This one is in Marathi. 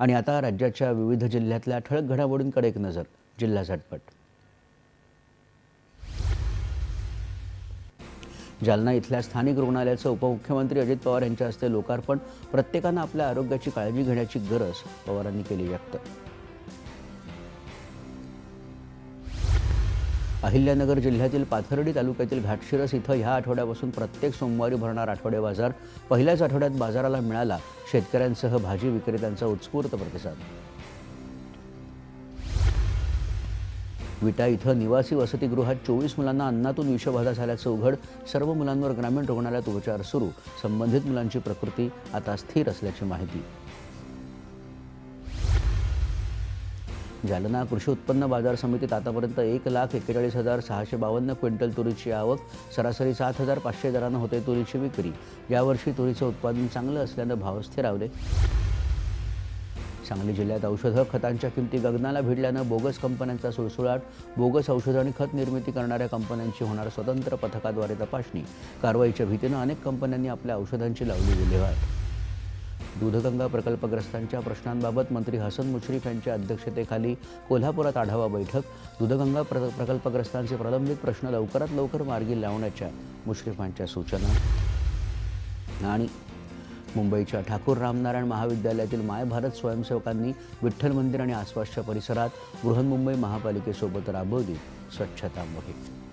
आणि आता राज्याच्या विविध जिल्ह्यातल्या ठळक घडामोडींकडे एक नजर जिल्हा झटपट. जालना इथल्या स्थानिक रुग्णालयाचं उपमुख्यमंत्री अजित पवार यांच्या हस्ते लोकार्पण प्रत्येकानं आपल्या आरोग्याची काळजी घेण्याची गरज पवारांनी केली व्यक्त. अहिल्यानगर जिल्ह्यातील पाथर्डी तालुक्यातील घाटशिरस इथं ह्या आठवड्यापासून प्रत्येक सोमवारी भरणार आठवडे बाजार पहिल्याच आठवड्यात बाजाराला मिळाला शेतकऱ्यांसह भाजी विक्रेत्यांचा उत्स्फूर्त प्रतिसाद. विटा इथं निवासी वसतिगृहात चोवीस मुलांना अन्नातून विषबाधा झाल्याचं उघड सर्व मुलांवर ग्रामीण रुग्णालयात उपचार सुरू. संबंधित मुलांची प्रकृती आता स्थिर असल्याची माहिती. जालना कृषी उत्पन्न बाजार समितीत आतापर्यंत एक लाख एक्केचाळीस हजार सहाशे बावन्न क्विंटल तुरीची आवक सरासरी सात हजार पाचशे दरानं होते तुरीची विक्री. यावर्षी तुरीचं उत्पादन चांगलं असल्यानं भाव स्थिरावले. सांगली जिल्ह्यात औषधं खतांच्या किमती गगनाला भिडल्यानं बोगस कंपन्यांचा सुळसुळाट. बोगस औषधं आणि खत निर्मिती करणाऱ्या कंपन्यांची होणार स्वतंत्र पथकाद्वारे तपासणी. कारवाईच्या भीतीनं अनेक कंपन्यांनी आपल्या औषधांची लावली विल्हेवाट दूधगंगा प्रकल्पग्रस्तांच्या प्रश्नांबाबत मंत्री हसन मुश्रीफ यांच्या अध्यक्षतेखाली कोल्हापुरात आढावा बैठक. दूधगंगा प्र प्रकल्पग्रस्तांचे प्रलंबित प्रश्न लवकरात लवकर मार्गी लावण्याच्या मुश्रीफांच्या सूचना. आणि मुंबईच्या ठाकूर रामनारायण महाविद्यालयातील माय भारत स्वयंसेवकांनी विठ्ठल मंदिर आणि आसपासच्या परिसरात बृहन्मुंबई महापालिकेसोबत राबवली स्वच्छता मोहीम.